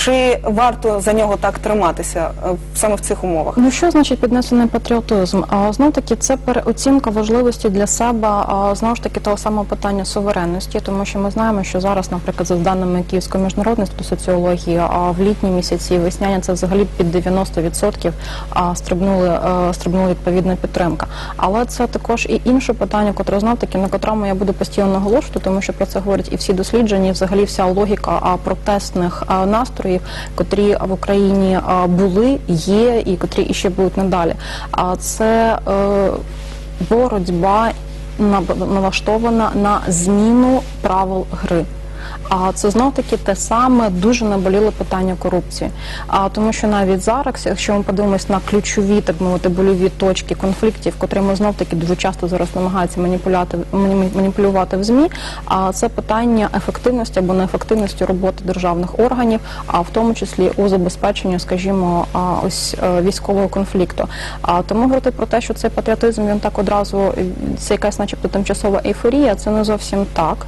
Чи варто за нього так триматися е, саме в цих умовах? Ну що значить піднесений патріотизм? А знов таки це переоцінка важливості для себе а, знову ж таки того самого питання суверенності, тому що ми знаємо, що зараз, наприклад, за даними Київської міжнародної соціології, а в літні місяці і весняні це взагалі під 90% а, стрибнули е, стрибнула відповідна підтримка. Але це також і інше питання, котре знов таки на котрому я буду постійно наголошувати, тому що про це говорять і всі дослідження, і взагалі вся логіка а, протестних а, настроїв, котрі в Україні були, є і котрі іще будуть надалі. А це е, боротьба на- налаштована на зміну правил гри. А це знов таки те саме дуже наболіле питання корупції. А тому, що навіть зараз, якщо ми подивимось на ключові, так мовити, больові точки конфліктів, котрі ми знов таки дуже часто зараз намагаються маніпуляти мані- маніпулювати в змі. А це питання ефективності або неефективності роботи державних органів, а в тому числі у забезпеченні, скажімо, ось е, військового конфлікту. А тому говорити про те, що цей патріотизм він так одразу це якась, начебто, тимчасова ейфорія, це не зовсім так.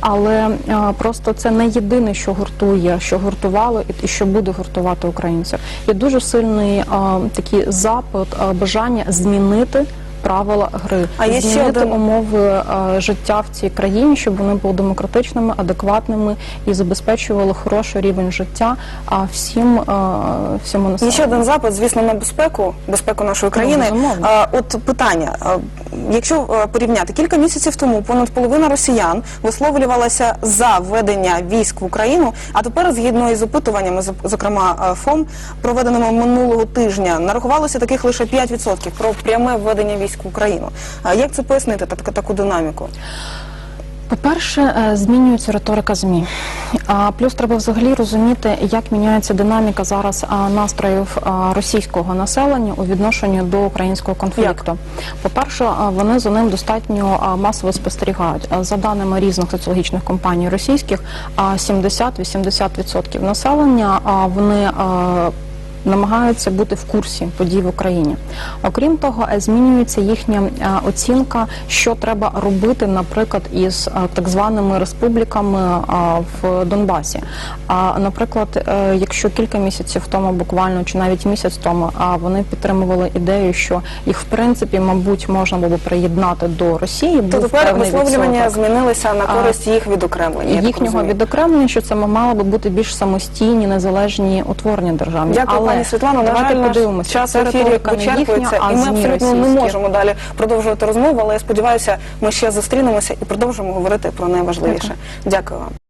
Але е, просто це не єдине, що гуртує, що гуртувало і що буде гуртувати українців. Є дуже сильний е, такий запит, е, бажання змінити. Правила гри, А є ще один- умови е, життя в цій країні, щоб вони були демократичними, адекватними і забезпечували хороший рівень життя а всім, е, всьому Є ще один запит, звісно, на безпеку, безпеку нашої країни. безумовно. А, От питання: а, якщо е, порівняти кілька місяців тому, понад половина росіян висловлювалася за введення військ в Україну. А тепер, згідно із опитуваннями, зок- зокрема е, ФОМ, проведеними минулого тижня, нарахувалося таких лише 5% про пряме введення військ в Україну. Як це пояснити так, таку динаміку? По-перше, е, змінюється риторика ЗМІ. А плюс треба взагалі розуміти, як міняється динаміка зараз настроїв російського населення у відношенні до українського конфлікту. По-перше, вони за ним достатньо масово спостерігають. За даними різних соціологічних компаній російських, а, 70-80% населення вони намагаються бути в курсі подій в Україні. Окрім того, е, змінюється їхня е, оцінка, що треба робити, наприклад, із е, так званими республіками в Донбасі. А наприклад, якщо кілька місяців тому, буквально чи навіть місяць тому, а вони підтримували ідею, що їх в принципі, мабуть, можна було приєднати до Росії, То тепер висловлювання змінилися на користь їх відокремлення. їхнього відокремлення, що це мало би бути більш самостійні, незалежні утворення державні. Дякую, Але пані Світлано. Давайте подивимося. час в ефірі вичерпується, і ми абсолютно не можемо далі продовжувати розмову. Але я сподіваюся, ми ще зустрінемося і продовжимо говорити про найважливіше. Дякую вам.